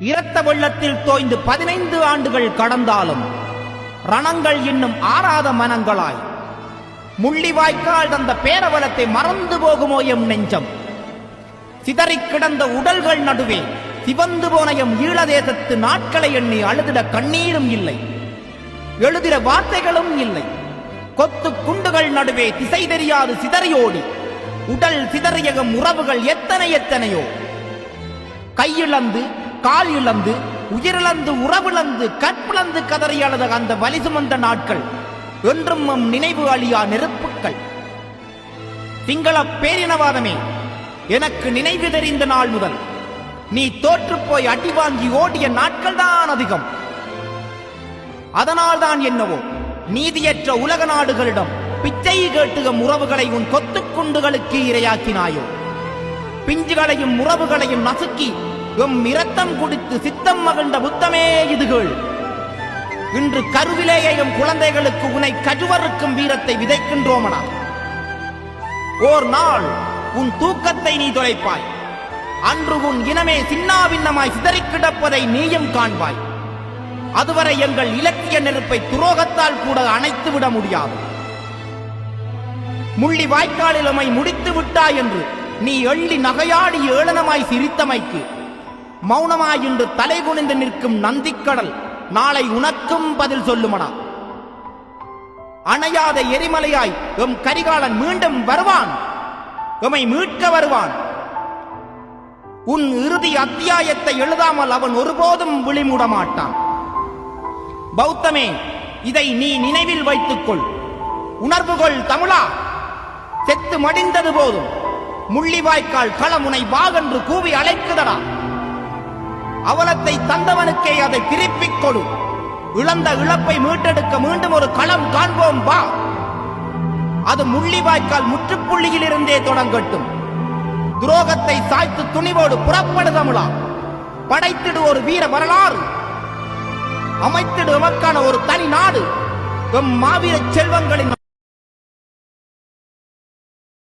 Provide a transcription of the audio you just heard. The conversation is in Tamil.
இரத்த வெள்ளத்தில் தோய்ந்து பதினைந்து ஆண்டுகள் கடந்தாலும் ரணங்கள் இன்னும் ஆறாத மனங்களாய். முள்ளிவாய்க்கால் தந்த பேரவலத்தை மறந்து போகுமோ எம் நெஞ்சம்? சிதறிக் கிடந்த உடல்கள் நடுவே சிவந்து போன எம் ஈழதேசத்து நாட்களை எண்ணி அழுதிட கண்ணீரும் இல்லை. எழுதிட வார்த்தைகளும் இல்லை. கொத்து குண்டுகள் நடுவே திசை தெரியாது சிதறியோடி. உடல் சிதறியகம் உறவுகள் எத்தனை எத்தனையோ. கையிழந்து கால் இழந்து உயிரிழந்து உறவிழந்து கற்பிழந்து கதறி அழுத அந்த வலி சுமந்த நாட்கள். என்றும் நம் நினைவு அழியா நெருப்புக்கள். சிங்கள பேரினவாதமே எனக்கு நினைவு தெரிந்த நாள் முதல். நீ தோற்றுப்போய் அடி வாங்கி ஓடிய நாட்கள் தான் அதிகம் அதனால்தான் என்னவோ நீதியற்ற உலக நாடுகளிடம் பிச்சை கேட்டுகம் உறவுகளை உன் கொத்துக்குண்டுகளுக்கு இரையாக்கினாயோ. பிஞ்சுகளையும் உறவுகளையும் நசுக்கி எம் இரத்தம் குடித்து சித்தம் மகிழ்ந்த புத்தமே இதுகள். இன்று கருவிலேயே எம் குழந்தைகளுக்கு உனை கஜுவறுக்கும் வீரத்தை விதைக்கின்றோமடா. ஓர் நாள் உன் தூக்கத்தை நீ தொலைப்பாய். அன்று உன் இனமே சின்னாபின்னமாய் சிதறிக் கிடப்பதை நீயும் காண்பாய். அதுவரை எங்கள் இலக்கிய நெருப்பை துரோகத்தால் கூட அணைத்து விட முடியாது. முள்ளி வாய்க்காலில் முடித்து விட்டாய் என்று நீ எள்ளி நகையாடி ஏளனமாய் சிரித்தமைக்கு. மௌனமாய் இன்று தலை குனிந்து நிற்கும் நந்திக்கடல். நாளை உனக்கும் பதில் சொல்லுமடா. அணையாத எரிமலையாய் எம் கரிகாலன் மீண்டும் வருவான். எமை மீட்க வருவான். உன் இறுதி அத்தியாயத்தை எழுதாமல் அவன் ஒருபோதும் விழிமூட மாட்டான் பௌத்தமே இதை நீ நினைவில் வைத்துக்கொள். உணர்வுகொள் தமிழா. செத்து மடிந்தது போதும். முள்ளிவாய்க்கால் களமுனை வாகென்று கூவி அழைக்குதடா. அவலத்தை தந்தவனுக்கே அதை திருப்பிக் கொடு. இழந்த இழப்பை மீட்டெடுக்க மீண்டும் ஒரு களம் காண்போம் வா. அது முள்ளிவாய்க்கால் முற்றுப்புள்ளியில் இருந்தே தொடங்கட்டும். துரோகத்தை சாய்த்து துணிவோடு புறப்படு தமிழா. படைத்திடு ஒரு வீர வரலாறு. அமைத்திடு எமக்கான ஒரு தனி நாடு. எம் மாவீர செல்வங்களின்